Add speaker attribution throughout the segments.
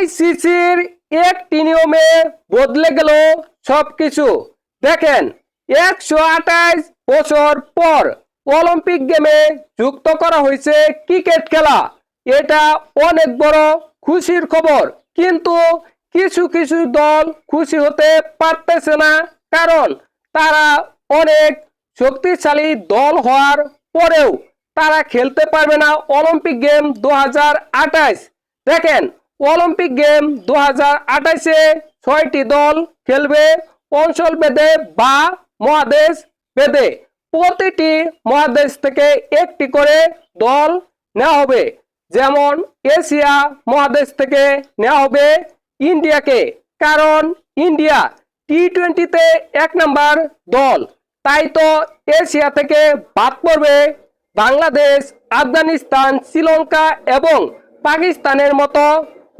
Speaker 1: আইসিসির একটি নিয়মে বদলে গেল সবকিছু। দেখেন, একশো আঠাশ বছর পর অলিম্পিক গেমে যুক্ত করা হয়েছে ক্রিকেট খেলা। এটা অনেক বড় খুশির খবর, কিন্তু কিছু কিছু দল খুশি হতে পারতেছে না, কারণ তারা অনেক শক্তিশালী দল হওয়ার পরেও তারা খেলতে পারবে না অলিম্পিক গেম দু দেখেন অলিম্পিক গেম দু হাজার আঠাইশে ছয়টি দল খেলবে। অঞ্চল বেদে বা মহাদেশ বেদে প্রতিটি মহাদেশ থেকে একটি করে দল নেওয়া হবে। যেমন এশিয়া মহাদেশ থেকে নেওয়া হবে ইন্ডিয়াকে, কারণ ইন্ডিয়া টি টোয়েন্টিতে এক নাম্বার দল। তাই তো এশিয়া থেকে বাদ পড়বে বাংলাদেশ, আফগানিস্তান, শ্রীলঙ্কা এবং পাকিস্তানের মতো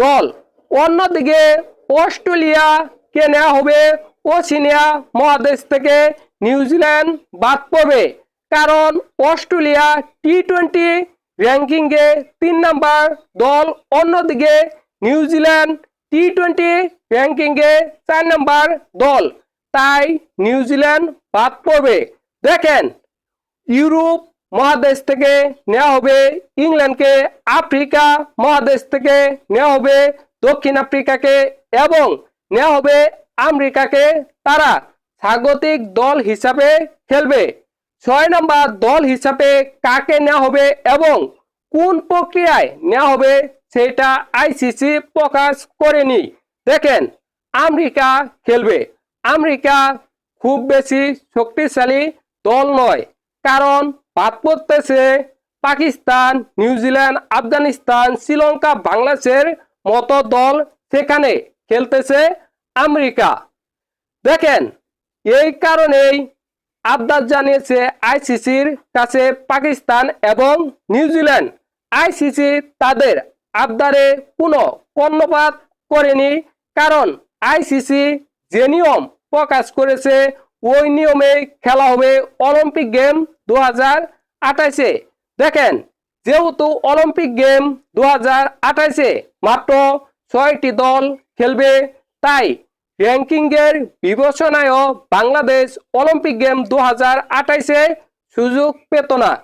Speaker 1: দল। অন্যদিকে অস্ট্রেলিয়াকে নেওয়া হবে, ওসিনিয়া মহাদেশ থেকে নিউজিল্যান্ড বাদ পড়বে। কারণ অস্ট্রেলিয়া টি টোয়েন্টি র্যাঙ্কিংয়ে তিন নাম্বার দল। অন্যদিকে নিউজিল্যান্ড টি টোয়েন্টি র্যাঙ্কিংয়ে চার নাম্বার দল। তাই নিউজিল্যান্ড বাদ পড়বে। দেখেন, ইউরোপ মহাদেশ থেকে নেওয়া হবে ইংল্যান্ডকে, আফ্রিকা মহাদেশ থেকে নেওয়া হবে দক্ষিণ আফ্রিকাকে এবং নেওয়া হবে আমেরিকাকে। তারা স্বাগতিক দল হিসাবে খেলবে। ছয় নম্বর দল হিসাবে কাকে নেওয়া হবে এবং কোন প্রক্রিয়ায় নেওয়া হবে সেটা আইসিসি প্রকাশ করেনি। দেখেন, আমেরিকা খেলবে। আমেরিকা খুব বেশি শক্তিশালী দল নয়, কারণ বাদ পড়তেছে পাকিস্তান নিউজিল্যান্ড আফগানিস্তান, শ্রীলঙ্কা, বাংলাদেশের মতো দল সেখানে খেলতেছে আমেরিকা। দেখেন, এই কারণেই আবদার জানিয়েছে আইসিসির কাছে পাকিস্তান এবং নিউজিল্যান্ড আইসিসি তাদের আবদারে কোনো কর্ণপাত করেনি, কারণ আইসিসি যে নিয়ম প্রকাশ করেছে, ওই নিয়মে খেলা হবে অলিম্পিক গেম দু হাজার আঠাইশে। দেখেন, যেহেতু অলিম্পিক গেম দু হাজার আঠাইশে মাত্র ছয়টি দল খেলবে, তাই র্যাঙ্কিংয়ের বিবেচনায়ও বাংলাদেশ অলিম্পিক গেম দু হাজার আঠাইশে সুযোগ পেত না।